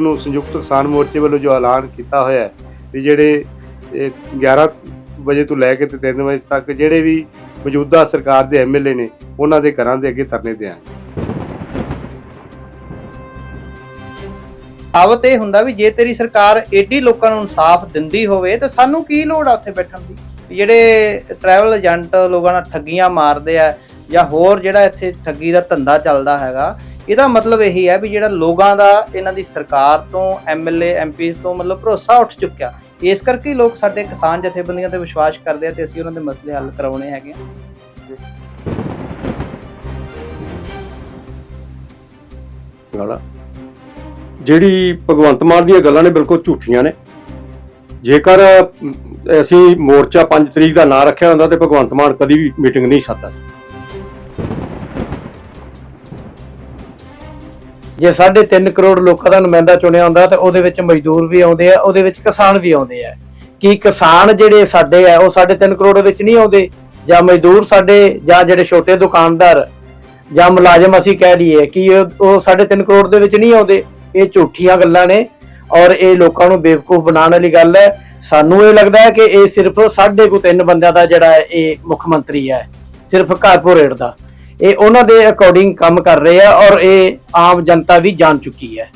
ਨੂੰ ਸੰਯੁਕਤ ਕਿਸਾਨ ਮੋਰਚੇ ਵੱਲੋਂ ਜੋ ਐਲਾਨ ਕੀਤਾ ਹੋਇਆ ਹੈ ਵੀ ਜਿਹੜੇ, ਇਹ 11 ਵਜੇ ਤੋਂ ਲੈ ਕੇ ਤੇ 3 ਵਜੇ ਤੱਕ ਜਿਹੜੇ ਵੀ ਮੌਜੂਦਾ ਸਰਕਾਰ ਦੇ ਐਮਐਲਏ ਨੇ, ਉਹਨਾਂ ਦੇ ਘਰਾਂ ਦੇ ਅੱਗੇ ਧਰਨੇ ਦੇਣਗੇ ਆਵਤ ਇਹ ਹੁੰਦਾ ਵੀ ਜੇ ਤੇਰੀ ਸਰਕਾਰ ਏਡੀ ਲੋਕਾਂ ਨੂੰ ਇਨਸਾਫ ਦਿੰਦੀ ਹੋਵੇ, ਤਾਂ ਸਾਨੂੰ ਕੀ ਲੋੜ ਆ ਉੱਥੇ ਬੈਠਣ ਦੀ? ਜਿਹੜੇ ਟਰੈਵਲ ਏਜੰਟ ਲੋਕਾਂ ਨਾਲ ਠੱਗੀਆਂ ਮਾਰਦੇ ਆ ਜਾਂ ਹੋਰ ਜਿਹੜਾ ਇੱਥੇ ਠੱਗੀ ਦਾ ਧੰਦਾ ਚੱਲਦਾ ਹੈਗਾ ਇਹਦਾ ਮਤਲਬ ਇਹੀ ਹੈ ਵੀ ਜਿਹੜਾ ਲੋਕਾਂ ਦਾ ਇਹਨਾਂ ਦੀ ਸਰਕਾਰ ਤੋਂ ਐਮਐਲਏ ਐਮਪੀ ਤੋਂ ਮਤਲਬ ਭਰੋਸਾ ਉੱਠ ਚੁੱਕਿਆ, ਇਸ ਕਰਕੇ ਲੋਕ ਸਾਡੇ ਕਿਸਾਨ ਜਥੇਬੰਦੀਆਂ ਤੇ ਵਿਸ਼ਵਾਸ ਕਰਦੇ ਆ ਤੇ ਅਸੀਂ ਉਹਨਾਂ ਦੇ ਮਸਲੇ ਹੱਲ ਕਰਾਉਣੇ ਹੈਗੇ ਆ। ਜਿਹੜੀ ਭਗਵੰਤ ਮਾਨ ਦੀਆਂ ਗੱਲਾਂ ਨੇ ਬਿਲਕੁਲ ਝੂਠੀਆਂ ਨੇ। ਜੇਕਰ ਅਸੀਂ ਮੋਰਚਾ 5 ਤਰੀਕ ਦਾ ਨਾਂ ਰੱਖਿਆ ਹੁੰਦਾ ਤੇ ਭਗਵੰਤ ਮਾਨ ਕਦੀ ਵੀ ਮੀਟਿੰਗ ਨਹੀਂ ਸੱਦਦਾ ਸੀ। ਜੇ 3.5 ਕਰੋੜ ਲੋਕਾਂ ਦਾ ਨੁਮਾਇੰਦਾ ਚੁਣਿਆ ਹੁੰਦਾ ਤਾਂ ਉਹਦੇ ਵਿੱਚ ਮਜ਼ਦੂਰ ਵੀ ਆਉਂਦੇ ਆ, ਉਹਦੇ ਵਿੱਚ ਕਿਸਾਨ ਵੀ ਆਉਂਦੇ ਆ। ਕੀ ਕਿਸਾਨ ਜਿਹੜੇ ਸਾਡੇ ਆ, ਉਹ 3.5 ਕਰੋੜ ਵਿੱਚ ਨਹੀਂ ਆਉਂਦੇ? ਜਾਂ ਮਜ਼ਦੂਰ ਸਾਡੇ, ਜਾਂ ਜਿਹੜੇ ਛੋਟੇ ਦੁਕਾਨਦਾਰ, ਜਾਂ ਮੁਲਾਜ਼ਮ ਅਸੀਂ ਕਹਿ ਲਈਏ ਕਿ ਉਹ ਉਹ 3.5 ਕਰੋੜ ਦੇ ਵਿੱਚ ਨਹੀਂ ਆਉਂਦੇ? ਇਹ ਝੂਠੀਆਂ ਗੱਲਾਂ ਨੇ ਔਰ ਇਹ ਲੋਕਾਂ ਨੂੰ ਬੇਵਕੂਫ ਬਣਾਉਣ ਵਾਲੀ ਗੱਲ ਹੈ। ਸਾਨੂੰ ਇਹ ਲੱਗਦਾ ਹੈ ਕਿ ਇਹ ਸਿਰਫ ਸਾਢੇ ਕੁ ਤਿੰਨ ਬੰਦਿਆਂ ਦਾ ਜਿਹੜਾ ਹੈ ਇਹ ਮੁੱਖ ਮੰਤਰੀ ਹੈ, ਸਿਰਫ ਕਾਰਪੋਰੇਟ ਦਾ। ਇਹ ਉਹਨਾਂ ਦੇ ਅਕੋਰਡਿੰਗ ਕੰਮ ਕਰ ਰਹੇ ਆ ਔਰ ਇਹ ਆਮ ਜਨਤਾ ਵੀ ਜਾਣ ਚੁੱਕੀ ਹੈ।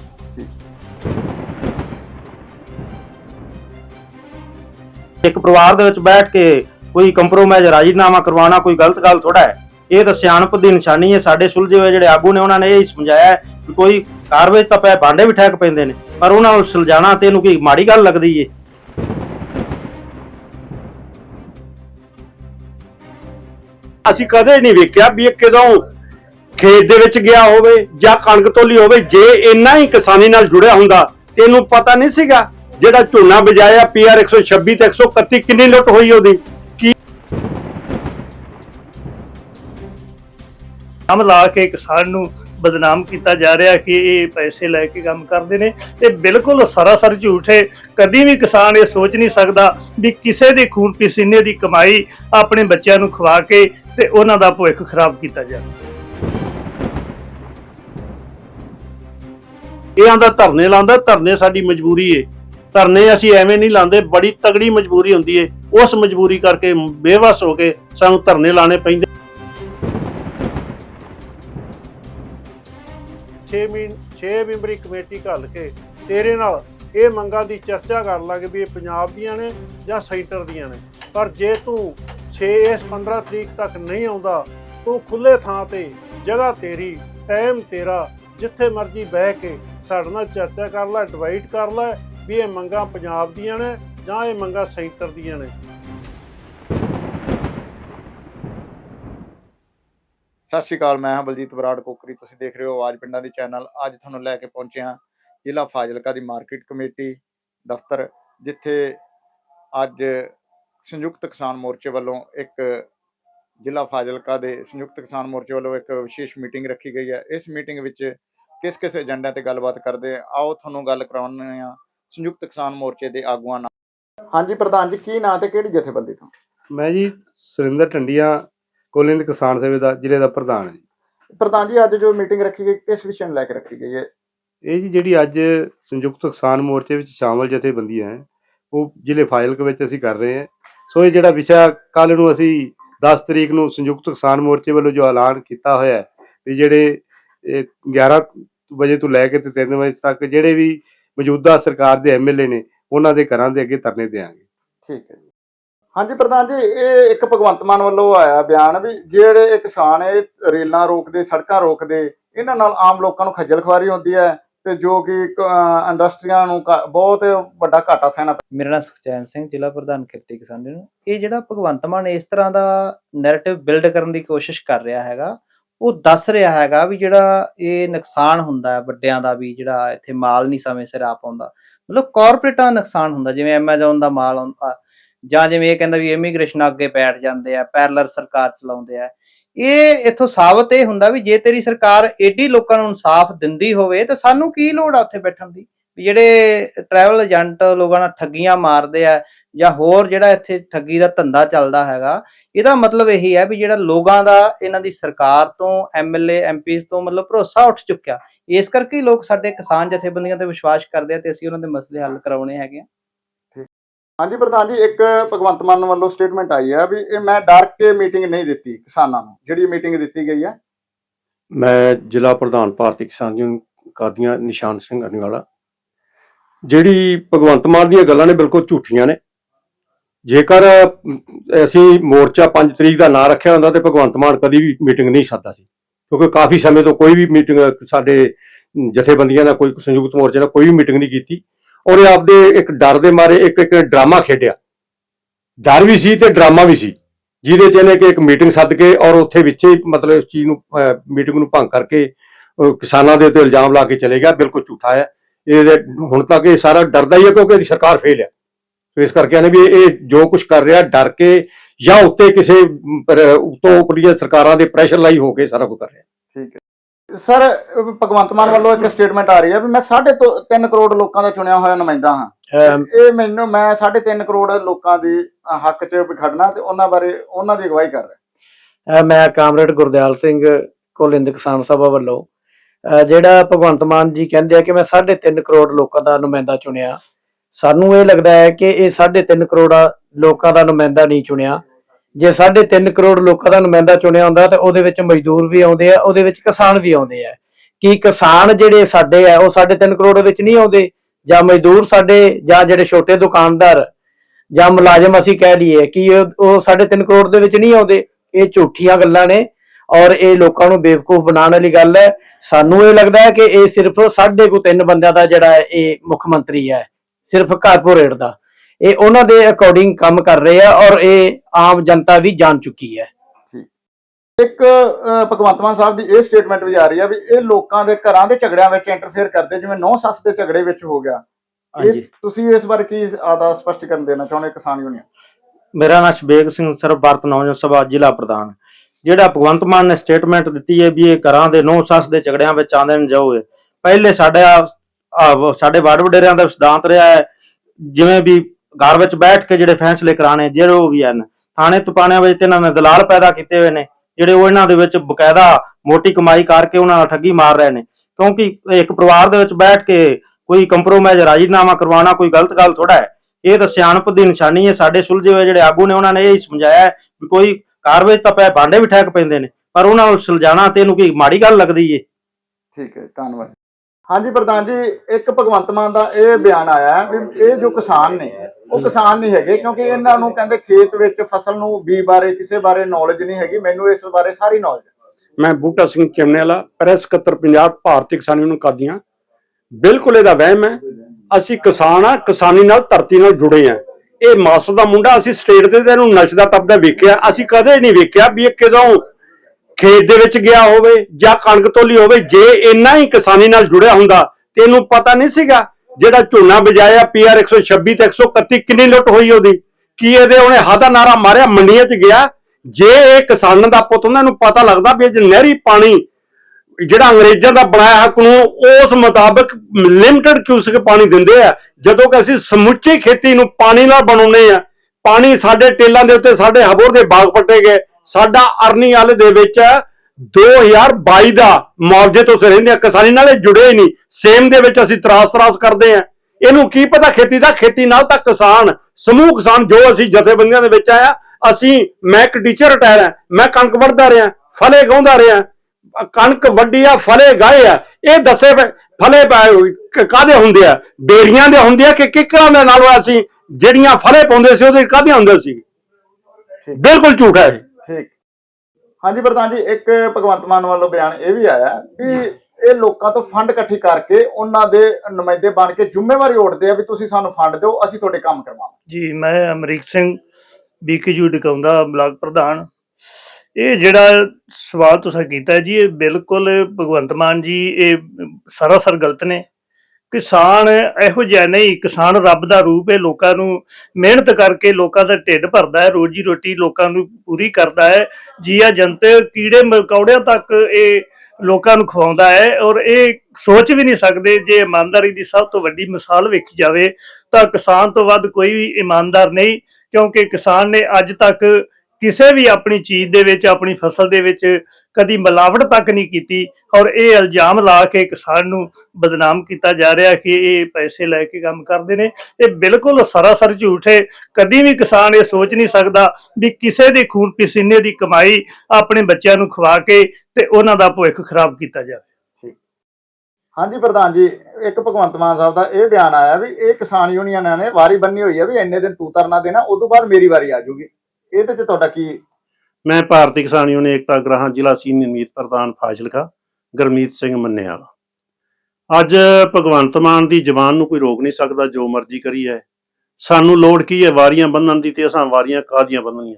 ਇੱਕ ਪਰਿਵਾਰ ਦੇ ਵਿੱਚ ਬੈਠ ਕੇ ਕੋਈ ਕੰਪਰੋਮਾਈਜ਼ ਰਾਜੀਨਾਮਾ ਕਰਵਾਉਣਾ ਕੋਈ ਗਲਤ ਗੱਲ ਥੋੜਾ ਹੈ। ਇਹ ਤਾਂ ਸਿਆਣਪ ਦੀ ਨਿਸ਼ਾਨੀ ਹੈ, ਸਾਡੇ ਸੁਲਝੇ ਹੋਏ ਜਿਹੜੇ ਆਗੂ ਨੇ ਉਹਨਾਂ ਨੇ ਇਹ ਸਮਝਾਇਆ ਕਿ ਕੋਈ ਕਾਰਵਾਈ ਤਾਂ ਪੈ ਭਾਂਡੇ ਵੀ ਠੈਕ ਪੈਂਦੇ ਨੇ, ਪਰ ਉਹਨਾਂ ਨੂੰ ਸੁਲਝਾਣਾ ਤੇ ਇਹਨੂੰ ਕੋਈ ਮਾੜੀ ਗੱਲ ਲੱਗਦੀ ਏ। ਅਸੀਂ ਕਦੇ ਨਹੀਂ ਵੇਖਿਆ ਵੀ ਇਹ ਕਿਦੋਂ ਖੇਤ ਦੇ ਵਿੱਚ ਗਿਆ ਹੋਵੇ ਜਾਂ ਕਣਕ ਤੋਲੀ ਹੋਵੇ, ਜੇ ਇੰਨਾ ਹੀ ਕਿਸਾਨੀ ਨਾਲ ਜੁੜਿਆ ਹੁੰਦਾ, ਤੈਨੂੰ ਪਤਾ ਨਹੀਂ ਸੀਗਾ ਜਿਹੜਾ ਝੋਨਾ ਬਜਾਇਆ ਪੀਆਰ 126 ਤੇ 131 ਕਿੰਨੀ ਲੁੱਟ ਹੋਈ ਉਹਦੀ? ਕੀ ਕੰਮ ਲਾ ਕੇ ਕਿਸਾਨ ਨੂੰ ਬਦਨਾਮ ਕੀਤਾ ਜਾ ਰਿਹਾ ਕਿ ਇਹ ਪੈਸੇ ਲੈ ਕੇ ਕੰਮ ਕਰਦੇ ਨੇ ਤੇ ਬਿਲਕੁਲ ਸਰਾਸਰ ਝੂਠ ਹੈ। ਕਦੀ ਵੀ ਕਿਸਾਨ ਇਹ ਸੋਚ ਨਹੀਂ ਸਕਦਾ ਵੀ ਕਿਸੇ ਦੇ ਖੂਨ ਪਸੀਨੇ ਦੀ ਕਮਾਈ ਆਪਣੇ ਬੱਚਿਆਂ ਨੂੰ ਖਵਾ ਕੇ ਤੇ ਉਹਨਾਂ ਦਾ ਭਵਿੱਖ ਖਰਾਬ ਕੀਤਾ ਜਾਵੇ। ਇਹ ਆਂਦਾ ਧਰਨੇ ਲਾਉਂਦਾ ਧਰਨੇ ਸਾਡੀ ਮਜਬੂਰੀ ਏ। ਧਰਨੇ ਅਸੀਂ ਐਵੇਂ ਨਹੀਂ ਲਾਉਂਦੇ ਬੜੀ ਤਗੜੀ ਮਜਬੂਰੀ ਹੁੰਦੀ ਏ। ਉਸ ਮਜਬੂਰੀ ਕਰਕੇ ਬੇਵਸ ਹੋ ਕੇ ਸਾਨੂੰ ਧਰਨੇ ਲਾਣੇ ਪੈਂਦੇ। 6 ਮਹੀਨ 6 ਮੈਂਬਰੀ ਕਮੇਟੀ ਘੱਲ ਕੇ ਤੇਰੇ ਨਾਲ ਇਹ ਮੰਗਾਂ ਦੀ ਚਰਚਾ ਕਰਨ ਲੱਗ ਵੀ ਇਹ ਪੰਜਾਬ ਦੀਆਂ ਨੇ ਜਾਂ ਸੈਂਟਰ ਦੀਆਂ ਨੇ। ਪਰ ਜੇ ਤੂੰ 6 ਇਸ 15 ਤਰੀਕ ਤੱਕ ਨਹੀਂ ਆਉਂਦਾ, ਤੂੰ ਖੁੱਲੇ ਥਾਂ ਤੇ ਜਗ੍ਹਾ ਤੇਰੀ ਟਾਈਮ ਤੇਰਾ, ਜਿੱਥੇ ਮਰਜ਼ੀ ਬਹਿ ਕੇ ਸਾਡੇ ਨਾਲ ਚਰਚਾ ਕਰ ਲੈ ਡਿਵਾਈਡ ਕਰ ਲੈ ਵੀ ਇਹ ਮੰਗਾਂ ਪੰਜਾਬ ਦੀਆਂ ਨੇ ਜਾਂ ਇਹ ਮੰਗਾਂ ਸੈਂਟਰ ਦੀਆਂ ਨੇ। ਸਤਿ ਸ਼੍ਰੀ ਅਕਾਲ, ਮੈਂ ਹਾਂ ਬਲਜੀਤ ਬਰਾੜ ਕੋਕਰੀ। ਤੁਸੀਂ ਦੇਖ ਰਹੇ ਹੋ ਆਵਾਜ਼ ਪਿੰਡਾਂ ਦੀ ਚੈਨਲ। ਅੱਜ ਤੁਹਾਨੂੰ ਲੈ ਕੇ ਪਹੁੰਚੇ ਹਾਂ ਜ਼ਿਲ੍ਹਾ ਫਾਜ਼ਿਲਕਾ ਦੀ ਮਾਰਕੀਟ ਕਮੇਟੀ ਦਫ਼ਤਰ, ਜਿੱਥੇ ਅੱਜ ਸੰਯੁਕਤ ਕਿਸਾਨ ਮੋਰਚੇ ਵੱਲੋਂ ਇੱਕ ਜ਼ਿਲ੍ਹਾ ਫਾਜ਼ਿਲਕਾ ਦੇ ਸੰਯੁਕਤ ਕਿਸਾਨ ਮੋਰਚੇ ਵੱਲੋਂ ਇੱਕ ਵਿਸ਼ੇਸ਼ ਮੀਟਿੰਗ ਰੱਖੀ ਗਈ ਹੈ। ਇਸ ਮੀਟਿੰਗ ਵਿੱਚ ਕਿਸ ਕਿਸ ਏਜੰਡਿਆਂ ਤੇ ਗੱਲਬਾਤ ਕਰਦੇ ਹਾਂ ਆਓ ਤੁਹਾਨੂੰ ਗੱਲ ਕਰਾਉਂਦੇ ਹਾਂ ਸੰਯੁਕਤ ਕਿਸਾਨ ਮੋਰਚੇ ਦੇ ਆਗੂਆਂ ਨਾਲ। ਹਾਂਜੀ ਪ੍ਰਧਾਨ ਜੀ ਕੀ ਨਾਂ ਤੇ ਕਿਹੜੀ ਜਥੇਬੰਦੀ ਤੋਂ? ਮੈਂ ਜੀ ਸੁਰਿੰਦਰ ਟੰਡੀਆਂ ਕੋਲਿੰਦ ਕਿਸਾਨ ਸਭਾ ਦਾ ਜ਼ਿਲ੍ਹੇ ਦਾ ਪ੍ਰਧਾਨ ਹਾਂ ਜੀ। ਪ੍ਰਧਾਨ ਜੀ ਅੱਜ ਜੋ ਮੀਟਿੰਗ ਰੱਖੀ ਗਈ ਕਿਸ ਵਿਸ਼ੇ ਨੂੰ ਲੈ ਕੇ ਰੱਖੀ ਗਈ ਹੈ? ਇਹ ਜੀ ਜਿਹੜੀ ਅੱਜ ਸੰਯੁਕਤ ਕਿਸਾਨ ਮੋਰਚੇ ਵਿੱਚ ਸ਼ਾਮਲ ਜਥੇਬੰਦੀਆਂ ਹੈ ਉਹ ਜ਼ਿਲ੍ਹੇ ਫਾਜ਼ਿਲਕਾ ਵਿੱਚ ਅਸੀਂ ਕਰ ਰਹੇ ਹਾਂ। ਸੋ ਇਹ ਜਿਹੜਾ ਵਿਸ਼ਾ ਕੱਲ ਨੂੰ ਅਸੀਂ 10 ਤਰੀਕ ਨੂੰ ਸੰਯੁਕਤ ਕਿਸਾਨ ਮੋਰਚੇ ਵੱਲੋਂ ਜੋ ਐਲਾਨ ਕੀਤਾ ਹੋਇਆ ਹੈ, ਵੀ ਜਿਹੜੇ ਇਹ 11 ਵਜੇ ਤੋਂ ਲੈ ਕੇ ਤੇ 3 ਵਜੇ ਤੱਕ ਜਿਹੜੇ ਵੀ ਮੌਜੂਦਾ ਸਰਕਾਰ ਦੇ ਐਮਐਲਏ ਨੇ, ਉਹਨਾਂ ਦੇ ਘਰਾਂ ਦੇ ਅੱਗੇ ਧਰਨੇ ਦੇਵਾਂਗੇ। ਠੀਕ ਹੈ ਹਾਂਜੀ ਪ੍ਰਧਾਨ ਜੀ, ਇਹ ਇੱਕ ਭਗਵੰਤ ਮਾਨ ਵੱਲੋਂ ਆਇਆ ਬਿਆਨ ਵੀ ਜਿਹੜੇ ਇਹ ਕਿਸਾਨ ਇਹ ਰੇਲਾਂ ਰੋਕਦੇ, ਸੜਕਾਂ ਰੋਕਦੇ, ਇਹਨਾਂ ਨਾਲ ਆਮ ਲੋਕਾਂ ਨੂੰ ਖੱਜਲ ਖੁਆਰੀ ਹੁੰਦੀ ਹੈ। ਤੇ ਜੋ ਕਿ ਇੰਡਸਟਰੀਆਂ ਨੂੰ ਬਹੁਤ ਵੱਡਾ ਘਾਟਾ ਸਹਿਣਾ ਮੇਰਾ ਨਾਮ ਸੁਖਚੈਨ ਸਿੰਘ, ਜ਼ਿਲ੍ਹਾ ਪ੍ਰਧਾਨ ਖੇਤੀ ਕਿਸਾਨ ਯੂਨੀਅਨ। ਇਹ ਜਿਹੜਾ ਭਗਵੰਤ ਮਾਨ ਇਸ ਤਰ੍ਹਾਂ ਦਾ ਨੈਰੇਟਿਵ ਬਿਲਡ ਕਰਨ ਦੀ ਕੋਸ਼ਿਸ਼ ਕਰ ਰਿਹਾ ਹੈਗਾ, ਉਹ ਦੱਸ ਰਿਹਾ ਹੈਗਾ ਵੀ ਜਿਹੜਾ ਇਹ ਨੁਕਸਾਨ ਹੁੰਦਾ ਹੈ ਵੱਡਿਆਂ ਦਾ ਵੀ, ਜਿਹੜਾ ਇੱਥੇ ਮਾਲ ਨਹੀਂ ਸਮੇਂ ਸਿਰ ਆ ਪਾਉਂਦਾ ਮਤਲਬ ਕਾਰਪੋਰੇਟਾਂ ਦਾ ਨੁਕਸਾਨ ਹੁੰਦਾ, ਜਿਵੇਂ ਐਮਾਜ਼ਨ ਦਾ ਮਾਲ ਆਉਂਦਾ, ਜਾਂ ਜਿਵੇਂ ਇਹ ਕਹਿੰਦਾ ਵੀ ਇਮੀਗ੍ਰੇਸ਼ਨ ਅੱਗੇ ਬੈਠ ਜਾਂਦੇ ਆ ਪੈਰਲਰ ਸਰਕਾਰ ਚਲਾਉਂਦੇ ਆ। ਇਹ ਇਥੋਂ ਸਾਬਤ ਇਹ ਹੁੰਦਾ ਵੀ ਜੇ ਤੇਰੀ ਸਰਕਾਰ ਏਡੀ ਲੋਕਾਂ ਨੂੰ ਇਨਸਾਫ ਦਿੰਦੀ ਹੋਵੇ ਤਾਂ ਸਾਨੂੰ ਕੀ ਲੋੜ ਆ ਉੱਥੇ ਬੈਠਣ ਦੀ? ਵੀ ਜਿਹੜੇ ਟਰੈਵਲ ਏਜੰਟ ਲੋਕਾਂ ਨਾਲ ਠੱਗੀਆਂ ਮਾਰਦੇ ਆ ਜਾਂ ਹੋਰ ਜਿਹੜਾ ਇੱਥੇ ਠੱਗੀ ਦਾ ਧੰਦਾ ਚੱਲਦਾ ਹੈਗਾ, ਇਹਦਾ ਮਤਲਬ ਇਹੀ ਹੈ ਵੀ ਜਿਹੜਾ ਲੋਕਾਂ ਦਾ ਇਹਨਾਂ ਦੀ ਸਰਕਾਰ ਤੋਂ ਐਮਐਲਏ ਐਮਪੀ ਤੋਂ ਮਤਲਬ ਭਰੋਸਾ ਉੱਠ ਚੁੱਕਿਆ। ਇਸ ਕਰਕੇ ਲੋਕ ਸਾਡੇ ਕਿਸਾਨ ਜਥੇਬੰਦੀਆਂ ਤੇ ਵਿਸ਼ਵਾਸ ਕਰਦੇ ਆ ਤੇ ਅਸੀਂ ਉਹਨਾਂ ਦੇ ਮਸਲੇ ਹੱਲ ਕਰਾਉਣੇ ਹੈਗੇ ਆ। ਹਾਂਜੀ ਪ੍ਰਧਾਨ ਜੀ, ਇੱਕ ਭਗਵੰਤ ਮਾਨ ਵੱਲੋਂ ਸਟੇਟਮੈਂਟ ਆਈ ਹੈ ਵੀ ਇਹ ਮੈਂ ਡਰ ਕੇ ਮੀਟਿੰਗ ਨਹੀਂ ਦਿੱਤੀ ਕਿਸਾਨਾਂ ਨੂੰ। ਜਿਹੜੀ ਮੀਟਿੰਗ ਦਿੱਤੀ ਗਈ ਹੈ ਮੈਂ ਜ਼ਿਲ੍ਹਾ ਪ੍ਰਧਾਨ ਭਾਰਤੀ ਕਿਸਾਨ ਯੂਨੀਅਨ ਕਾਦੀਆਂ ਨਿਸ਼ਾਨ ਸਿੰਘ ਅਨਵਾਲਾ ਜਿਹੜੀ ਭਗਵੰਤ ਮਾਨ ਦੀਆਂ ਗੱਲਾਂ ਨੇ ਬਿਲਕੁਲ ਝੂਠੀਆਂ ਨੇ। ਜੇਕਰ ਅਸੀਂ ਮੋਰਚਾ 5 ਤਰੀਕ ਦਾ ਨਾਂ ਰੱਖਿਆ ਹੁੰਦਾ ਤੇ ਭਗਵੰਤ ਮਾਨ ਕਦੀ ਵੀ ਮੀਟਿੰਗ ਨਹੀਂ ਸੱਦਦਾ ਸੀ। ਕਿਉਂਕਿ ਕਾਫੀ ਸਮੇਂ ਤੋਂ ਕੋਈ ਵੀ ਮੀਟਿੰਗ ਸਾਡੇ ਜਥੇਬੰਦੀਆਂ ਦਾ ਕੋਈ ਸੰਯੁਕਤ ਮੋਰਚੇ ਦਾ ਕੋਈ ਵੀ ਮੀਟਿੰਗ ਨਹੀਂ ਕੀਤੀ। ਉਹਨੇ ਆਪਦੇ ਇੱਕ ਡਰ ਦੇ ਮਾਰੇ ਇੱਕ ਇੱਕ ਡਰਾਮਾ ਖੇਡਿਆ। ਡਰ ਵੀ ਸੀ ਤੇ ਡਰਾਮਾ ਵੀ ਸੀ। ਜਿਹਦੇ ਚ ਇਹਨੇ ਕਿ ਇੱਕ ਮੀਟਿੰਗ ਸੱਦ ਕੇ ਔਰ ਉੱਥੇ ਵਿੱਚ ਹੀ ਮਤਲਬ ਇਸ ਚੀਜ਼ ਨੂੰ ਮੀਟਿੰਗ ਨੂੰ ਭੰਗ ਕਰਕੇ ਕਿਸਾਨਾਂ ਦੇ ਉੱਤੇ ਇਲਜ਼ਾਮ ਲਾ ਕੇ ਚਲੇ ਗਿਆ। ਬਿਲਕੁਲ ਝੂਠਾ ਹੈ। ਇਹਦੇ ਹੁਣ ਤੱਕ ਇਹ ਸਾਰਾ ਡਰਦਾ ਹੀ ਹੈ ਕਿਉਂਕਿ ਇਹਦੀ ਸਰਕਾਰ ਫੇਲ ਹੈ। ਸੋ ਇਸ ਕਰਕੇ ਇਹਨੇ ਵੀ ਇਹ ਜੋ ਕੁਝ ਕਰ ਰਿਹਾ ਡਰ ਕੇ ਜਾਂ ਉੱਤੇ ਕਿਸੇ ਅਮ, ਪਰ ਉਤੋਂ ਉਪਰੀਆਂ ਸਰਕਾਰਾਂ ਦੇ ਪ੍ਰੈਸ਼ਰ ਲਾਈ ਹੋ ਕੇ ਸਾਰਾ ਕੁਝ ਕਰ ਰਿਹਾ। ਸਰ ਭਗਵੰਤ ਮਾਨ ਵੱਲੋਂ ਇੱਕ ਸਟੇਟਮੈਂਟ ਆ ਰਹੀ ਹੈ ਵੀ ਮੈਂ 3.5 ਕਰੋੜ ਲੋਕਾਂ ਦਾ ਚੁਣਿਆ ਹੋਇਆ ਨੁਮਾਇੰਦਾ ਹਾਂ। ਇਹ ਮੈਨੂੰ ਮੈਂ 3.5 ਕਰੋੜ ਲੋਕਾਂ ਦੀ ਹੱਕ 'ਚ ਖੜਨਾ ਤੇ ਉਹਨਾਂ ਬਾਰੇ ਉਹਨਾਂ ਦੀ ਅਗਵਾਈ ਕਰ ਰਿਹਾ। ਮੈਂ ਕਾਮਰੇਡ ਗੁਰਦਿਆਲ ਸਿੰਘ ਕੋਲਿੰਦ ਕਿਸਾਨ ਸਭਾ ਵੱਲੋਂ ਜਿਹੜਾ ਭਗਵੰਤ ਮਾਨ ਜੀ ਕਹਿੰਦੇ ਆ ਕਿ ਮੈਂ 3.5 ਕਰੋੜ ਲੋਕਾਂ ਦਾ ਨੁਮਾਇੰਦਾ ਚੁਣਿਆ। ਸਾਨੂੰ ਇਹ ਲੱਗਦਾ ਹੈ ਕਿ ਇਹ 3.5 ਕਰੋੜ ਲੋਕਾਂ ਦਾ ਨੁਮਾਇੰਦਾ ਨਹੀਂ ਚੁਣਿਆ। ਜੇ 3.5 ਕਰੋੜ ਲੋਕਾਂ ਦਾ ਨੁਮਾਇੰਦਾ ਚੁਣਿਆ ਹੁੰਦਾ ਤਾਂ ਉਹਦੇ ਵਿੱਚ ਮਜ਼ਦੂਰ ਵੀ ਆਉਂਦੇ ਆ, ਉਹਦੇ ਵਿੱਚ ਕਿਸਾਨ ਵੀ ਆਉਂਦੇ ਆ। ਕੀ ਕਿਸਾਨ ਜਿਹੜੇ ਸਾਡੇ ਆ, ਉਹ 3.5 ਕਰੋੜ ਵਿੱਚ ਨਹੀਂ ਆਉਂਦੇ? ਜਾਂ ਮਜ਼ਦੂਰ ਸਾਡੇ, ਜਾਂ ਜਿਹੜੇ ਛੋਟੇ ਦੁਕਾਨਦਾਰ, ਜਾਂ ਮੁਲਾਜ਼ਮ ਅਸੀਂ ਕਹਿ ਲਈਏ ਕਿ ਉਹ ਉਹ 3.5 ਕਰੋੜ ਦੇ ਵਿੱਚ ਨਹੀਂ ਆਉਂਦੇ? ਇਹ ਝੂਠੀਆਂ ਗੱਲਾਂ ਨੇ ਔਰ ਇਹ ਲੋਕਾਂ ਨੂੰ ਬੇਵਕੂਫ ਬਣਾਉਣ ਵਾਲੀ ਗੱਲ ਹੈ। ਸਾਨੂੰ ਇਹ ਲੱਗਦਾ ਹੈ ਕਿ ਇਹ ਸਿਰਫ ਸਾਢੇ ਕੁ ਤਿੰਨ ਬੰਦਿਆਂ ਦਾ ਜਿਹੜਾ ਹੈ ਇਹ ਮੁੱਖ ਮੰਤਰੀ ਹੈ, ਸਿਰਫ ਕਾਰਪੋਰੇਟ ਦਾ। ਇਹ ਉਹਨਾਂ ਦੇ ਅਕੋਰਡਿੰਗ ਕੰਮ ਕਰ ਰਹੇ ਆ ਔਰ ਇਹ ਆਮ ਜਨਤਾ ਵੀ ਜਾਣ ਚੁੱਕੀ ਹੈ। ਇੱਕ ਭਗਵੰਤ ਮਾਨ ਸਾਹਿਬ ਦੀ ਇਹ ਸਟੇਟਮੈਂਟ ਵੀ ਆ ਰਹੀ ਹੈ ਵੀ ਇਹ ਲੋਕਾਂ ਦੇ ਘਰਾਂ ਦੇ ਝਗੜਿਆਂ ਵਿੱਚ ਇੰਟਰਫੇਅਰ ਕਰਦੇ ਜਿਵੇਂ ਨੌ ਸੱਸ ਦੇ ਝਗੜੇ ਵਿੱਚ ਹੋ ਗਿਆ। ਇਹ ਤੁਸੀਂ ਇਸ ਬਾਰੇ ਕੀ ਆਦਾ ਸਪਸ਼ਟੀਕਰਨ ਦੇਣਾ ਚਾਹੁੰਦੇ ਕਿਸਾਨ ਯੂਨੀਅਨ ਮੇਰਾ ਨਾਮ ਸ਼ਬੇਗ ਸਿੰਘ ਸਰਬ ਭਾਰਤ ਨੌਜਵਾਨ ਸਭਾ ਜ਼ਿਲ੍ਹਾ ਪ੍ਰਧਾਨ। ਜਿਹੜਾ ਭਗਵੰਤ ਮਾਨ ਨੇ ਸਟੇਟਮੈਂਟ ਦਿੱਤੀ ਹੈ ਵੀ ਇਹ ਘਰਾਂ ਦੇ ਨੌ ਸੱਸ ਦੇ ਝਗੜਿਆਂ ਵਿੱਚ ਆਉਂਦੇ ਨੇ ਜਾਓਗੇ ਪਹਿਲੇ ਸਾਡੇ ਆ ਆ ਸਾਡੇ ਵੱਡ ਵਡੇਰਿਆਂ ਦਾ ਸਿਧਾਂਤ ਰਿਹਾ ਹੈ ਜਿਵੇਂ ਵੀ ਘਰ ਵਿੱਚ ਬੈਠ ਕੇ ਜਿਹੜੇ ਫੈਸਲੇ ਕਰਾਣੇ ਜਿਹੜੇ ਉਹ ਵੀ ਹਨ। ਥਾਣੇ ਤੁਪਾਣਿਆਂ ਵਿੱਚ ਤੇ ਇਹਨਾਂ ਨੇ ਦਲਾਲ ਪੈਦਾ ਕੀਤੇ ਹੋਏ ਨੇ, ਜਿਹੜੇ ਉਹ ਇਹਨਾਂ ਦੇ ਵਿੱਚ ਬਕਾਇਦਾ ਮੋਟੀ ਕਮਾਈ ਕਰਕੇ ਉਹਨਾਂ ਨਾਲ ਠੱਗੀ ਮਾਰ ਰਹੇ ਨੇ। ਕਿਉਂਕਿ ਇੱਕ ਪਰਿਵਾਰ ਦੇ ਵਿੱਚ ਬੈਠ ਕੇ ਕੋਈ ਕੰਪਰੋਮਾਈਜ਼ ਰਾਜੀਨਾਮਾ ਕਰਵਾਉਣਾ ਕੋਈ ਗਲਤ ਗੱਲ ਥੋੜਾ ਹੈ। ਇਹ ਤਾਂ ਸਿਆਣਪ ਦੀ ਨਿਸ਼ਾਨੀ ਹੈ, ਸਾਡੇ ਸੁਲਝੇ ਹੋਏ ਜਿਹੜੇ ਆਗੂ ਨੇ, ਉਹਨਾਂ ਨੇ ਇਹ ਸਮਝਾਇਆ ਵੀ ਕੋਈ ਕਾਰਵਾਈ ਤਾਂ ਪੈ ਬਾਂਡੇ ਵੀ ਠੈਕ ਪੈਂਦੇ ਨੇ, ਪਰ ਉਹਨਾਂ ਨੂੰ ਸੁਲਝਾਣਾ ਤੇ ਇਹਨੂੰ ਕੀ ਮਾੜੀ ਗੱਲ ਲੱਗਦੀ ਏ। ਠੀਕ ਹੈ, ਧੰਨਵਾਦ। ਹਾਂਜੀ, ਪ੍ਰਧਾਨ ਜੀ, ਇੱਕ ਭਗਵੰਤ ਮਾਨ ਦਾ ਇਹ ਬਿਆਨ ਆਇਆ ਵੀ ਇਹ ਜੋ ਕਿਸਾਨ ਨੇ ਉਹ ਕਿਸਾਨ ਨਹੀਂ ਹੈਗੇ, ਕਿਉਂਕਿ ਇਹਨਾਂ ਨੂੰ ਕਹਿੰਦੇ ਖੇਤ ਵਿੱਚ ਫਸਲ ਨੂੰ ਬੀ ਬਾਰੇ, ਕਿਸੇ ਬਾਰੇ ਨੌਲੇਜ ਨਹੀਂ ਹੈਗੀ, ਮੈਨੂੰ ਇਸ ਬਾਰੇ ਸਾਰੀ ਨੌਲੇਜ ਮੈਂ ਬੂਟਾ ਸਿੰਘ ਚਿਮਨੇ ਵਾਲਾ ਪ੍ਰੈਸ ਸਕੱਤਰ ਪੰਜਾਬ, ਭਾਰਤੀ ਕਿਸਾਨ ਯੂਨੀਅਨ ਕਾਦੀਆਂ ਬਿਲਕੁਲ ਇਹਦਾ ਵਹਿਮ ਹੈ, ਅਸੀਂ ਕਿਸਾਨ ਆ ਕਿਸਾਨੀ ਨਾਲ, ਧਰਤੀ ਨਾਲ ਜੁੜੇ ਆ ਇਹ ਮਾਸਟਰ ਦਾ ਮੁੰਡਾ, ਅਸੀਂ ਸਟੇਟ ਦੇ ਤੇ ਇਹਨੂੰ ਨੱਚਦਾ ਟੱਪਦਾ ਵੇਖਿਆ, ਅਸੀਂ ਕਦੇ ਨਹੀਂ ਵੇਖਿਆ ਵੀ ਇਹ ਕਦੋਂ ਖੇਤ ਦੇ ਵਿੱਚ ਗਿਆ ਹੋਵੇ ਜਾਂ ਕਣਕ ਤੋਲੀ ਹੋਵੇ, ਜੇ ਇੰਨਾ ਹੀ ਕਿਸਾਨੀ ਨਾਲ ਜੁੜਿਆ ਹੁੰਦਾ, ਤੇ ਇਹਨੂੰ ਪਤਾ ਨਹੀਂ ਸੀਗਾ ਜਿਹੜਾ ਝੋਨਾ ਬਜਾਇਆ ਪੀਆਰ 126 ਤੇ 131 ਕਿੰਨੀ ਲੁੱਟ ਹੋਈ ਉਹਦੀ? ਕੀ ਇਹਦੇ ਉਹਨੇ ਹਾਦਾ ਨਾਰਾ ਮਾਰਿਆ, ਮੰਡੀਆਂ 'ਚ ਗਿਆ? ਜੇ ਇਹ ਕਿਸਾਨਾਂ ਦਾ ਪੁੱਤ, ਉਹਨਾਂ ਨੂੰ ਪਤਾ ਲੱਗਦਾ ਵੀ ਇਹ ਨਹਿਰੀ ਪਾਣੀ, ਜਿਹੜਾ ਅੰਗਰੇਜ਼ਾਂ ਦਾ ਬਣਾਇਆ ਹੱਕ ਨੂੰ, ਉਸ ਮੁਤਾਬਕ ਲਿਮਟਿਡ ਕਿਊਸਕ ਪਾਣੀ ਦਿੰਦੇ ਆ। ਜਦੋਂ ਕਿ ਅਸੀਂ ਸਮੁੱਚੀ ਖੇਤੀ ਨੂੰ ਪਾਣੀ ਨਾਲ ਬਣਾਉਨੇ ਆ। ਪਾਣੀ ਸਾਡੇ ਟੇਲਾਂ ਦੇ ਉੱਤੇ, ਸਾਡੇ ਹਬੋਰ ਦੇ ਬਾਗ ਪੱਟੇ ਗਏ। ਸਾਡਾ ਅਰਨੀ ਵਾਲੇ ਦੇ ਵਿੱਚ 2022 ਦਾ ਮੁਆਵਜ਼ੇ ਤੋਂ ਰਹਿੰਦੇ ਆ ਕਿਸਾਨੀ ਨਾਲ ਇਹ ਜੁੜੇ ਹੀ ਨਹੀਂ। ਸੇਮ ਦੇ ਵਿੱਚ ਅਸੀਂ ਤਰਾਸ ਤਰਾਸ ਕਰਦੇ ਆ। ਇਹਨੂੰ ਕੀ ਪਤਾ ਖੇਤੀ ਦਾ ਖੇਤੀ ਨਾਲ ਤਾਂ ਕਿਸਾਨ ਸਮੂਹ ਕਿਸਾਨ ਜੋ ਅਸੀਂ ਜਥੇਬੰਦੀਆਂ ਦੇ ਵਿੱਚ ਆਇਆ ਅਸੀਂ ਮੈਂ ਇੱਕ ਟੀਚਰ ਰਿਟਾਇਰ ਆ ਮੈਂ ਕਣਕ ਵੱਢਦਾ ਰਿਹਾ ਫਲੇ ਗਾਉਂਦਾ ਰਿਹਾ ਕਣਕ ਵੱਡੀ ਆ ਫਲੇ ਗਾਏ ਆ। ਇਹ ਦੱਸੇ ਫਲੇ ਕਾਦੇ ਹੁੰਦੇ ਆ? ਬੇਰੀਆਂ ਦੇ ਹੁੰਦੇ ਆ ਕਿ ਕਿਕਰਾਂ ਦੇ ਨਾਲ ਅਸੀਂ ਜਿਹੜੀਆਂ ਫਲੇ ਪਾਉਂਦੇ ਸੀ ਉਹਦੇ ਕਾਦੇ ਹੁੰਦੇ ਸੀ? ਬਿਲਕੁਲ ਝੂਠ ਹੈ। ਠੀਕ। ਹਾਂਜੀ ਪ੍ਰਧਾਨ ਜੀ ਇੱਕ ਭਗਵੰਤ ਮਾਨ ਵੱਲੋਂ ਬਿਆਨ ਇਹ ਵੀ ਆਇਆ ਵੀ ਇਹ ਲੋਕਾਂ ਤੋਂ ਫੰਡ ਇਕੱਠੀ ਕਰਕੇ ਉਹਨਾਂ ਦੇ ਨੁਮਾਇੰਦੇ ਬਣ ਕੇ ਜ਼ਿੰਮੇਵਾਰੀ ਉੱਠਦੇ ਆ ਵੀ ਤੁਸੀਂ ਸਾਨੂੰ ਫੰਡ ਦਿਓ ਅਸੀਂ ਤੁਹਾਡੇ ਕੰਮ ਕਰਵਾਵਾਂਗੇ। ਜੀ ਮੈਂ ਅਮਰੀਕ ਸਿੰਘ ਬੀਕੇਯੂ ਡਕਾਉਂਦਾ ਬਲਾਕ ਪ੍ਰਧਾਨ। ਇਹ ਜਿਹੜਾ ਸਵਾਲ ਤੁਸੀਂ ਕੀਤਾ ਜੀ ਇਹ ਬਿਲਕੁਲ ਭਗਵੰਤ ਮਾਨ ਜੀ ਇਹ ਸਰਾਸਰ ਗਲਤ ਨੇ। ਕਿਸਾਨ ਇਹੋ ਜਿਹਾ ਨਹੀਂ, ਕਿਸਾਨ ਰੱਬ ਦਾ ਰੂਪ ਹੈ, ਲੋਕਾਂ ਨੂੰ ਮਿਹਨਤ ਕਰਕੇ ਲੋਕਾਂ ਦਾ ਢਿੱਡ ਭਰਦਾ ਹੈ ਰੋਜੀ ਰੋਟੀ ਲੋਕਾਂ ਨੂੰ ਪੂਰੀ ਕਰਦਾ ਹੈ, ਜੀਆ ਜਨਤੇ ਕੀੜੇ ਮਕੌੜਿਆਂ ਤੱਕ ਇਹ ਲੋਕਾਂ ਨੂੰ ਖਵਾਉਂਦਾ ਹੈ ਔਰ ਇਹ ਸੋਚ ਵੀ ਨਹੀਂ ਸਕਦੇ ਜੇ ਇਮਾਨਦਾਰੀ ਦੀ ਸਭ ਤੋਂ ਵੱਡੀ ਮਿਸਾਲ ਵੇਖੀ ਜਾਵੇ ਤਾਂ ਕਿਸਾਨ ਤੋਂ ਵੱਧ ਕੋਈ ਵੀ ਇਮਾਨਦਾਰ ਨਹੀਂ ਕਿਉਂਕਿ ਕਿਸਾਨ ਨੇ ਅੱਜ ਤੱਕ ਕਿਸੇ ਵੀ ਆਪਣੀ ਚੀਜ਼ ਦੇ ਵਿੱਚ, ਆਪਣੀ ਫਸਲ ਦੇ ਵਿੱਚ ਕਦੀ ਮਿਲਾਵਟ ਤੱਕ ਨਹੀਂ ਕੀਤੀ ਔਰ ਇਹ ਇਲਜ਼ਾਮ ਲਾ ਕੇ ਕਿਸਾਨ ਨੂੰ ਬਦਨਾਮ ਕੀਤਾ ਜਾ ਰਿਹਾ ਕਿ ਇਹ ਪੈਸੇ ਲੈ ਕੇ ਕੰਮ ਕਰਦੇ ਨੇ। ਇਹ ਬਿਲਕੁਲ ਸਰਾਸਰ ਝੂਠ ਹੈ। ਕਦੀ ਵੀ ਕਿਸਾਨ ਇਹ ਸੋਚ ਨਹੀਂ ਸਕਦਾ ਵੀ ਕਿਸੇ ਦੇ ਖੂਨ ਪਸੀਨੇ ਦੀ ਕਮਾਈ ਆਪਣੇ ਬੱਚਿਆਂ ਨੂੰ ਖਵਾ ਕੇ ਤੇ ਉਹਨਾਂ ਦਾ ਭਵਿੱਖ ਖਰਾਬ ਕੀਤਾ ਜਾਵੇ। ਹਾਂਜੀ ਪ੍ਰਧਾਨ ਜੀ, ਇੱਕ ਭਗਵੰਤ ਮਾਨ ਸਾਹਿਬ ਦਾ ਇਹ ਬਿਆਨ ਆਇਆ ਵੀ ਇਹ ਕਿਸਾਨ ਯੂਨੀਅਨਾਂ ਨੇ ਵਾਰੀ ਬੰਨੀ ਹੋਈ ਹੈ ਵੀ ਇੰਨੇ ਦਿਨ ਤੂੰ ਤਰਨਾ ਦੇਣਾ ਉਸ ਤੋਂ ਬਾਅਦ ਮੇਰੀ ਵਾਰੀ ਆ ਜਾਊਗੀ। ਇਹਦੇ ਤੇ ਤੁਹਾਡਾ ਕੀ ਮੈਂ ਭਾਰਤੀ ਕਿਸਾਨ ਯੂਨੀਅਨ ਏਕਤਾ ਗ੍ਰਾਹਾਂ ਜ਼ਿਲ੍ਹਾ ਸੀਨੀਅਰ ਮੀਤ ਪ੍ਰਧਾਨ ਫਾਜ਼ਿਲਕਾ, ਗਰਮੀਤ ਸਿੰਘ ਮੰਨੇਵਾਲਾ ਅੱਜ ਭਗਵੰਤ ਮਾਨ ਦੀ ਜ਼ਬਾਨ ਨੂੰ ਕੋਈ ਰੋਕ ਨਹੀਂ ਸਕਦਾ, ਜੋ ਮਰਜ਼ੀ ਕਰੀ ਹੈ ਸਾਨੂੰ ਲੋੜ ਕੀ ਹੈ ਵਾਰੀਆਂ ਬੰਨਣ ਦੀ ਤੇ ਅਸਾਂ ਵਾਰੀਆਂ ਕਾਦੀਆਂ ਬੰਨਣੀਆਂ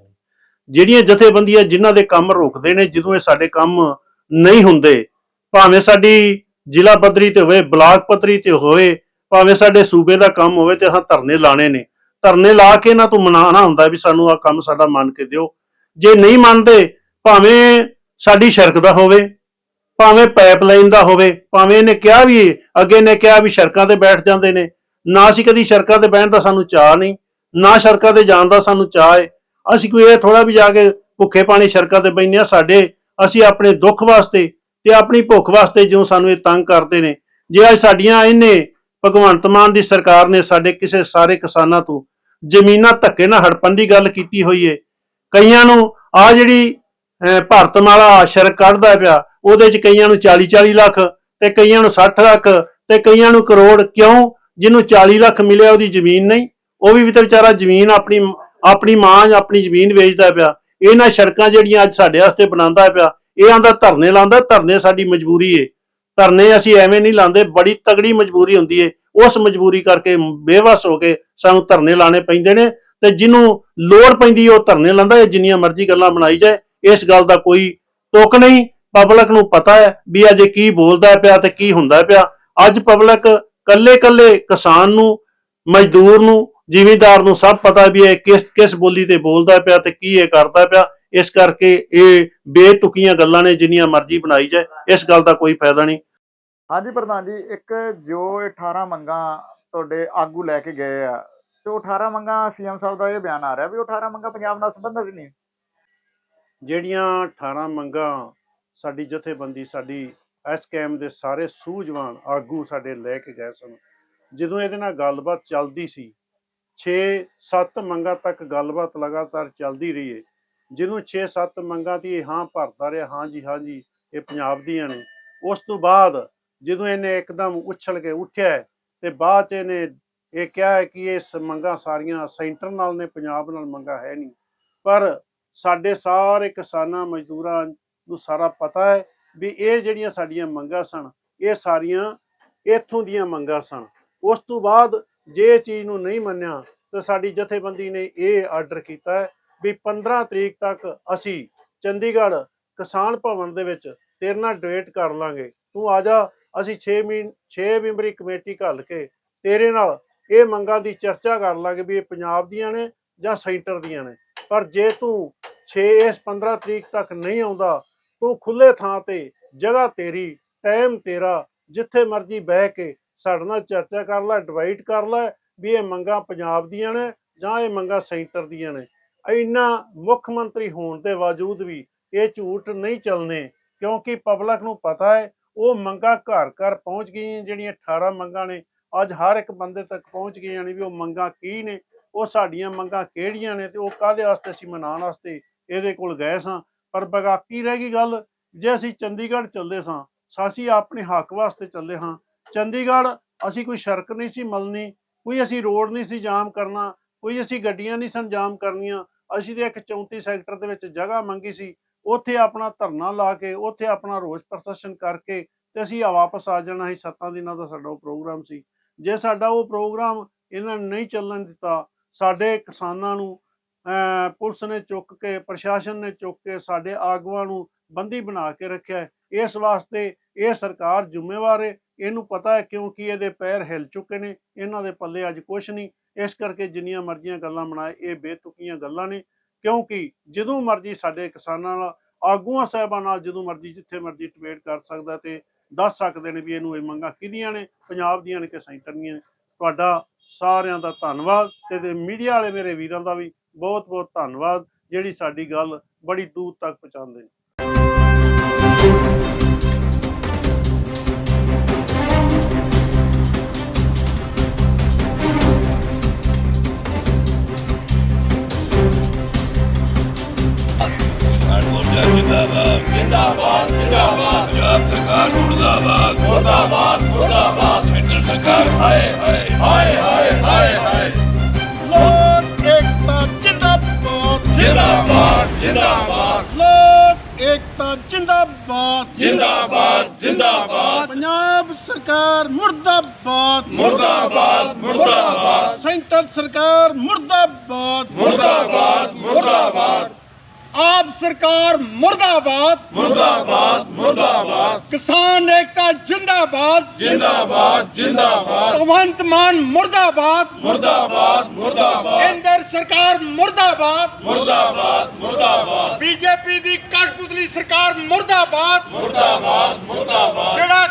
ਜਿਹੜੀਆਂ ਜਥੇਬੰਦੀਆਂ ਜਿਨ੍ਹਾਂ ਦੇ ਕੰਮ ਰੋਕਦੇ ਨੇ, ਜਦੋਂ ਇਹ ਸਾਡੇ ਕੰਮ ਨਹੀਂ ਹੁੰਦੇ, ਭਾਵੇਂ ਸਾਡੀ ਜ਼ਿਲ੍ਹਾ ਪੱਧਰੀ ਤੇ ਹੋਵੇ ਬਲਾਕ ਪੱਧਰੀ ਤੇ ਹੋਵੇ ਭਾਵੇਂ ਸਾਡੇ ਸੂਬੇ ਦਾ ਕੰਮ ਹੋਵੇ ਤੇ ਅਸਾਂ ਧਰਨੇ ਲਾਣੇ ਨੇ ਧਰਨੇ ਲਾ ਕੇ ਇਹਨਾਂ ਤੋਂ ਮਨਾਣਾ ਹੁੰਦਾ ਵੀ ਸਾਨੂੰ ਆਹ ਕੰਮ ਸਾਡਾ ਮੰਨ ਕੇ ਦਿਓ। ਜੇ ਨਹੀਂ ਮੰਨਦੇ, ਭਾਵੇਂ ਸਾਡੀ ਸੜਕ ਦਾ ਹੋਵੇ, ਭਾਵੇਂ ਪਾਈਪਲਾਈਨ ਦਾ ਹੋਵੇ, ਭਾਵੇਂ ਇਹਨੇ ਕਿਹਾ ਵੀ, ਅੱਗੇ ਨੇ ਕਿਹਾ ਵੀ ਸੜਕਾਂ ਤੇ ਬੈਠ ਜਾਂਦੇ ਨੇ, ਨਾ ਅਸੀਂ ਕਦੀ ਸੜਕਾਂ ਤੇ ਬਹਿਣ ਦਾ ਸਾਨੂੰ ਚਾਹ ਨਹੀਂ, ਨਾ ਸੜਕਾਂ ਤੇ ਜਾਣ ਦਾ ਸਾਨੂੰ ਚਾਹ ਹੈ ਅਸੀਂ ਕੋਈ ਇਹ ਥੋੜਾ ਵੀ ਜਾ ਕੇ ਭੁੱਖੇ ਪਾਣੀ ਸੜਕਾਂ ਤੇ ਬੈਠਨੇ ਆ ਸਾਡੇ, ਅਸੀਂ ਆਪਣੇ ਦੁੱਖ ਵਾਸਤੇ ਤੇ ਆਪਣੀ ਭੁੱਖ ਵਾਸਤੇ ਜਿਉਂ ਸਾਨੂੰ ਇਹ ਤੰਗ ਕਰਦੇ ਨੇ। ਜੇ ਅੱਜ ਸਾਡੀਆਂ ਇਹਨੇ ਭਗਵੰਤ ਮਾਨ ਦੀ ਸਰਕਾਰ ਨੇ ਸਾਡੇ ਕਿਸੇ ਸਾਰੇ ਕਿਸਾਨਾਂ ਤੋਂ ਜ਼ਮੀਨਾਂ ਧੱਕੇ ਨਾਲ ਹੜਪਣ ਦੀ ਗੱਲ ਕੀਤੀ ਹੋਈ ਏ। ਕਈਆਂ ਨੂੰ ਆ ਜਿਹੜੀ ਭਾਰਤਮਾਲਾ ਸੜਕ ਕੱਢਦਾ ਪਿਆ, ਉਹਦੇ ਚ ਕਈਆਂ ਨੂੰ 40 40 ਲੱਖ ਤੇ ਕਈਆਂ ਨੂੰ 60 ਲੱਖ ਤੇ ਕਈਆਂ ਨੂੰ ਕਰੋੜ। ਕਿਉਂ? ਜਿਹਨੂੰ 40 ਲੱਖ ਮਿਲਿਆ ਉਹਦੀ ਜ਼ਮੀਨ ਨਹੀਂ। ਉਹ ਵੀ ਤਾਂ ਵਿਚਾਰਾ ਜ਼ਮੀਨ ਆਪਣੀ ਆਪਣੀ ਮਾਂ ਜਾਂ ਆਪਣੀ ਜ਼ਮੀਨ ਵੇਚਦਾ ਪਿਆ। ਇਹਨਾਂ ਸੜਕਾਂ ਜਿਹੜੀਆਂ ਅੱਜ ਸਾਡੇ ਵਾਸਤੇ ਬਣਾਉਂਦਾ ਪਿਆ, ਇਹ ਆਂਦਾ ਧਰਨੇ ਲਾਉਂਦਾ ਧਰਨੇ ਸਾਡੀ ਮਜਬੂਰੀ ਏ। ਧਰਨੇ ਅਸੀਂ ਐਵੇਂ ਨਹੀਂ ਲਾਉਂਦੇ ਬੜੀ ਤਗੜੀ ਮਜਬੂਰੀ ਹੁੰਦੀ ਏ। ਉਸ ਮਜਬੂਰੀ ਕਰਕੇ ਬੇਵਸ ਹੋ ਕੇ ਸਾਨੂੰ ਧਰਨੇ ਲਾਣੇ ਪੈਂਦੇ ਨੇ ਤੇ ਜਿਹਨੂੰ ਲੋੜ ਪੈਂਦੀ ਉਹ ਧਰਨੇ ਲਾਉਂਦਾ ਇਹ ਜਿੰਨੀਆਂ ਮਰਜ਼ੀ ਗੱਲਾਂ ਬਣਾਈ ਜਾਏ। ਇਸ ਗੱਲ ਦਾ ਕੋਈ ਤੁਕ ਨਹੀਂ। ਪਬਲਿਕ ਨੂੰ ਪਤਾ ਹੈ ਵੀ ਅੱਜ ਕੀ ਬੋਲਦਾ ਪਿਆ ਤੇ ਕੀ ਹੁੰਦਾ ਪਿਆ। ਅੱਜ ਪਬਲਿਕ ਕੱਲੇ ਕੱਲੇ ਕਿਸਾਨ ਨੂੰ, ਮਜ਼ਦੂਰ ਨੂੰ, ਜ਼ਿਮੀਂਦਾਰ ਨੂੰ ਸਭ ਪਤਾ ਵੀ ਇਹ ਕਿਸ ਕਿਸ ਬੋਲੀ ਤੇ ਬੋਲਦਾ ਪਿਆ ਤੇ ਕੀ ਇਹ ਕਰਦਾ ਪਿਆ। ਇਸ ਕਰਕੇ ਇਹ ਬੇਤੁਕੀਆਂ ਗੱਲਾਂ ਨੇ ਜਿੰਨੀਆਂ ਮਰਜ਼ੀ ਬਣਾਈ ਜਾਏ। ਇਸ ਗੱਲ ਦਾ ਕੋਈ ਫਾਇਦਾ ਨਹੀਂ। ਹਾਂਜੀ ਪ੍ਰਧਾਨ ਜੀ, ਇੱਕ ਜੋ ਇਹ 18 ਮੰਗਾਂ ਤੁਹਾਡੇ ਆਗੂ ਲੈ ਕੇ ਗਏ ਆ, ਤੇ ਉਹ 18 ਮੰਗਾਂ ਸੀਐਮ ਸਾਹਿਬ ਦਾ ਇਹ ਬਿਆਨ ਆ ਰਿਹਾ ਵੀ ਉਹ 18 ਮੰਗਾਂ ਪੰਜਾਬ ਨਾਲ ਸੰਬੰਧਿਤ ਨਹੀਂ। ਜਿਹੜੀਆਂ 18 ਮੰਗਾਂ ਸਾਡੀ ਜਥੇਬੰਦੀ, ਸਾਡੀ ਐਸਕੇਐਮ ਦੇ ਸਾਰੇ ਸੂਝਵਾਨ ਆਗੂ ਸਾਡੇ ਲੈ ਕੇ ਗਏ ਸਨ, ਜਦੋਂ ਇਹਦੇ ਨਾਲ ਗੱਲਬਾਤ ਚੱਲਦੀ ਸੀ 6-7 ਮੰਗਾਂ ਤੱਕ ਗੱਲਬਾਤ ਲਗਾਤਾਰ ਚੱਲਦੀ ਰਹੀ ਹੈ ਜਿਹਨੂੰ 6-7 ਮੰਗਾਂ ਦੀ ਇਹ ਹਾਂ ਭਰਦਾ ਰਿਹਾ, ਹਾਂ ਜੀ ਹਾਂ ਜੀ, ਇਹ ਪੰਜਾਬ ਦੀਆਂ ਨੇ, ਉਸ ਤੋਂ ਬਾਅਦ ਜਦੋਂ ਇਹਨੇ ਇੱਕਦਮ ਉਛਲ ਕੇ ਉੱਠਿਆ ਹੈ ਤੇ ਬਾਅਦ ਚ ਇਹਨੇ ਇਹ ਕਿਹਾ ਹੈ ਕਿ ਇਹ ਸ- ਮੰਗਾਂ ਸਾਰੀਆਂ ਸੈਂਟਰ ਨਾਲ ਨੇ, ਪੰਜਾਬ ਨਾਲ ਮੰਗਾਂ ਹੈ ਨਹੀਂ। ਪਰ ਸਾਡੇ ਸਾਰੇ ਕਿਸਾਨਾਂ, ਮਜ਼ਦੂਰਾਂ ਨੂੰ ਸਾਰਾ ਪਤਾ ਹੈ ਵੀ ਇਹ ਜਿਹੜੀਆਂ ਸਾਡੀਆਂ ਮੰਗਾਂ ਸਨ, ਇਹ ਸਾਰੀਆਂ ਇੱਥੋਂ ਦੀਆਂ ਮੰਗਾਂ ਸਨ। ਉਸ ਤੋਂ ਬਾਅਦ ਜੇ ਇਹ ਚੀਜ਼ ਨੂੰ ਨਹੀਂ ਮੰਨਿਆ, ਤਾਂ ਸਾਡੀ ਜਥੇਬੰਦੀ ਨੇ ਇਹ ਆਰਡਰ ਕੀਤਾ ਹੈ ਵੀ 15 ਤਰੀਕ ਤੱਕ ਅਸੀਂ ਚੰਡੀਗੜ੍ਹ ਕਿਸਾਨ ਭਵਨ ਦੇ ਵਿੱਚ ਤੇਰੇ ਨਾਲ ਡਿਬੇਟ ਕਰ ਲਾਂਗੇ। ਤੂੰ ਆ ਜਾ ਅਸੀਂ 6 ਮਹੀਨ 6 ਮੈਂਬਰੀ ਕਮੇਟੀ ਘੱਲ ਕੇ ਤੇਰੇ ਨਾਲ ਇਹ ਮੰਗਾਂ ਦੀ ਚਰਚਾ ਕਰ ਲਾਂਗੇ ਵੀ ਇਹ ਪੰਜਾਬ ਦੀਆਂ ਨੇ ਜਾਂ ਸੈਂਟਰ ਦੀਆਂ ਨੇ। ਪਰ ਜੇ ਤੂੰ 6 ਇਸ 15 ਤਰੀਕ ਤੱਕ ਨਹੀਂ ਆਉਂਦਾ, ਤੂੰ ਖੁੱਲੇ ਥਾਂ ਤੇ ਜਗ੍ਹਾ ਤੇਰੀ, ਟਾਈਮ ਤੇਰਾ, ਜਿੱਥੇ ਮਰਜ਼ੀ ਬਹਿ ਕੇ ਸਾਡੇ ਨਾਲ ਚਰਚਾ ਕਰ ਲੈ, ਡਿਵਾਈਡ ਕਰ ਲੈ ਵੀ ਇਹ ਮੰਗਾਂ ਪੰਜਾਬ ਦੀਆਂ ਨੇ ਜਾਂ ਇਹ ਮੰਗਾਂ ਸੈਂਟਰ ਦੀਆਂ ਨੇ। ਇੰਨਾ ਮੁੱਖ ਮੰਤਰੀ ਹੋਣ ਦੇ ਬਾਵਜੂਦ ਵੀ ਇਹ ਝੂਠ ਨਹੀਂ ਚੱਲਨੇ ਕਿਉਂਕਿ ਪਬਲਿਕ ਨੂੰ ਪਤਾ ਹੈ ਉਹ ਮੰਗਾਂ ਘਰ ਘਰ ਪਹੁੰਚ ਗਈਆਂ ਜਿਹੜੀਆਂ 18 ਮੰਗਾਂ ਨੇ, ਅੱਜ ਹਰ ਇੱਕ ਬੰਦੇ ਤੱਕ ਪਹੁੰਚ ਗਈਆਂ ਨੇ ਵੀ ਉਹ ਮੰਗਾਂ ਕੀ ਨੇ, ਉਹ ਸਾਡੀਆਂ ਮੰਗਾਂ ਕਿਹੜੀਆਂ ਨੇ ਤੇ ਉਹ ਕਾਹਦੇ ਵਾਸਤੇ ਅਸੀਂ ਮਨਾਉਣ ਵਾਸਤੇ ਇਹਦੇ ਕੋਲ ਗਏ ਸਾਂ। ਪਰ ਬਗਾਕੀ ਰਹਿ ਗਈ ਗੱਲ, ਜੇ ਅਸੀਂ ਚੰਡੀਗੜ੍ਹ ਚੱਲਦੇ ਸਾਂ ਸਾਸੀ ਆਪਣੇ ਹੱਕ ਵਾਸਤੇ ਚੱਲੇ ਹਾਂ। ਚੰਡੀਗੜ੍ਹ ਅਸੀਂ ਕੋਈ ਸ਼ਰਕ ਨਹੀਂ ਸੀ ਮਲਣੀ, ਕੋਈ ਅਸੀਂ ਰੋਡ ਨਹੀਂ ਸੀ ਜਾਮ ਕਰਨਾ, ਕੋਈ ਅਸੀਂ ਗੱਡੀਆਂ ਨਹੀਂ ਸਨ ਜਾਮ ਕਰਨੀਆਂ, ਅਸੀਂ ਤੇ ਇੱਕ 34 ਸੈਕਟਰ ਦੇ ਵਿੱਚ ਜਗ੍ਹਾ ਮੰਗੀ ਸੀ ਉੱਥੇ ਆਪਣਾ ਧਰਨਾ ਲਾ ਕੇ, ਉੱਥੇ ਆਪਣਾ ਰੋਸ ਪ੍ਰਦਰਸ਼ਨ ਕਰਕੇ ਤੇ ਅਸੀਂ ਵਾਪਸ ਆ ਜਾਣਾ ਸੀ। ਸੱਤਾਂ ਦਿਨਾਂ ਦਾ ਸਾਡਾ ਉਹ ਪ੍ਰੋਗਰਾਮ ਸੀ। ਜੇ ਸਾਡਾ ਉਹ ਪ੍ਰੋਗਰਾਮ ਇਹਨਾਂ ਨੇ ਨਹੀਂ ਚੱਲਣ ਦਿੱਤਾ, ਸਾਡੇ ਕਿਸਾਨਾਂ ਨੂੰ ਪੁਲਿਸ ਨੇ ਚੁੱਕ ਕੇ, ਪ੍ਰਸ਼ਾਸਨ ਨੇ ਚੁੱਕ ਕੇ ਸਾਡੇ ਆਗੂਆਂ ਨੂੰ ਬੰਦੀ ਬਣਾ ਕੇ ਰੱਖਿਆ ਇਸ ਵਾਸਤੇ ਇਹ ਸਰਕਾਰ ਜ਼ਿੰਮੇਵਾਰ ਹੈ। ਇਹਨੂੰ ਪਤਾ ਹੈ ਕਿਉਂਕਿ ਇਹਦੇ ਪੈਰ ਹਿਲ ਚੁੱਕੇ ਨੇ। ਇਹਨਾਂ ਦੇ ਪੱਲੇ ਅੱਜ ਕੁਝ ਨਹੀਂ। ਇਸ ਕਰਕੇ ਜਿੰਨੀਆਂ ਮਰਜ਼ੀਆਂ ਗੱਲਾਂ ਬਣਾਏ, ਇਹ ਬੇਤੁਕੀਆਂ ਗੱਲਾਂ ਨੇ। ਕਿਉਂਕਿ ਜਦੋਂ ਮਰਜ਼ੀ ਸਾਡੇ ਕਿਸਾਨਾਂ ਨਾਲ, ਆਗੂਆਂ ਸਾਹਿਬਾਂ ਨਾਲ ਜਦੋਂ ਮਰਜ਼ੀ, ਜਿੱਥੇ ਮਰਜ਼ੀ ਡਿਬੇਟ ਕਰ ਸਕਦਾ ਤੇ ਦੱਸ ਸਕਦੇ ਨੇ ਵੀ ਇਹਨੂੰ ਇਹ ਮੰਗਾਂ ਕਿਹਦੀਆਂ ਨੇ, ਪੰਜਾਬ ਦੀਆਂ ਨੇ ਕਿ ਸੈਂਟਰ ਦੀਆਂ ਨੇ। ਤੁਹਾਡਾ ਸਾਰਿਆਂ ਦਾ ਧੰਨਵਾਦ ਤੇ ਮੀਡੀਆ ਵਾਲੇ ਮੇਰੇ ਵੀਰਾਂ ਦਾ ਵੀ ਬਹੁਤ ਬਹੁਤ ਧੰਨਵਾਦ, ਜਿਹੜੀ ਸਾਡੀ ਗੱਲ ਬੜੀ ਦੂਰ ਤੱਕ ਪਹੁੰਚਾਉਂਦੇ ਨੇ। ਲੋਕ ਏਕਤਾ ਜਿੰਦਾਬਾਦ ਜਿੰਦਾਬਾਦ ਜਿੰਦਾਬਾਦ ਲੋਕ ਏਕਤਾ ਜਿੰਦਾਬਾਦ ਜਿੰਦਾਬਾਦ ਜਿੰਦਾਬਾਦ ਪੰਜਾਬ ਸਰਕਾਰ ਮੁਰਦਾਬਾਦ ਮੁਰਦਾਬਾਦ ਮੁਰਦਾਬਾਦ ਸੈਂਟਰ ਸਰਕਾਰ ਮੁਰਦਾਬਾਦ ਮੁਰਦਾਬਾਦ ਮੁਰਦਾਬਾਦ ਆਪ ਸਰਕਾਰ ਮੁਰਦਾਬਾਦ। ਮੁਰਦਾਬਾਦ ਮੁਰਦਾਬਾਦ। ਕਿਸਾਨ ਏਕਤਾ ਜਿੰਦਾਬਾਦ। ਜਿੰਦਾਬਾਦ ਜਿੰਦਾਬਾਦ। ਭਗਵੰਤ ਮਾਨ ਮੁਰਦਾਬਾਦ। ਮੁਰਦਾਬਾਦ ਮੁਰਦਾਬਾਦ। ਕੇਂਦਰ ਸਰਕਾਰ ਮੁਰਦਾਬਾਦ। ਮੁਰਦਾਬਾਦ ਮੁਰਦਾਬਾਦ। ਬੀਜੇਪੀ ਦੀ ਕਠਪੁਤਲੀ ਸਰਕਾਰ ਮੁਰਦਾਬਾਦ। ਮੁਰਦਾਬਾਦ ਮੁਰਦਾਬਾਦ। ਜਿਹੜਾ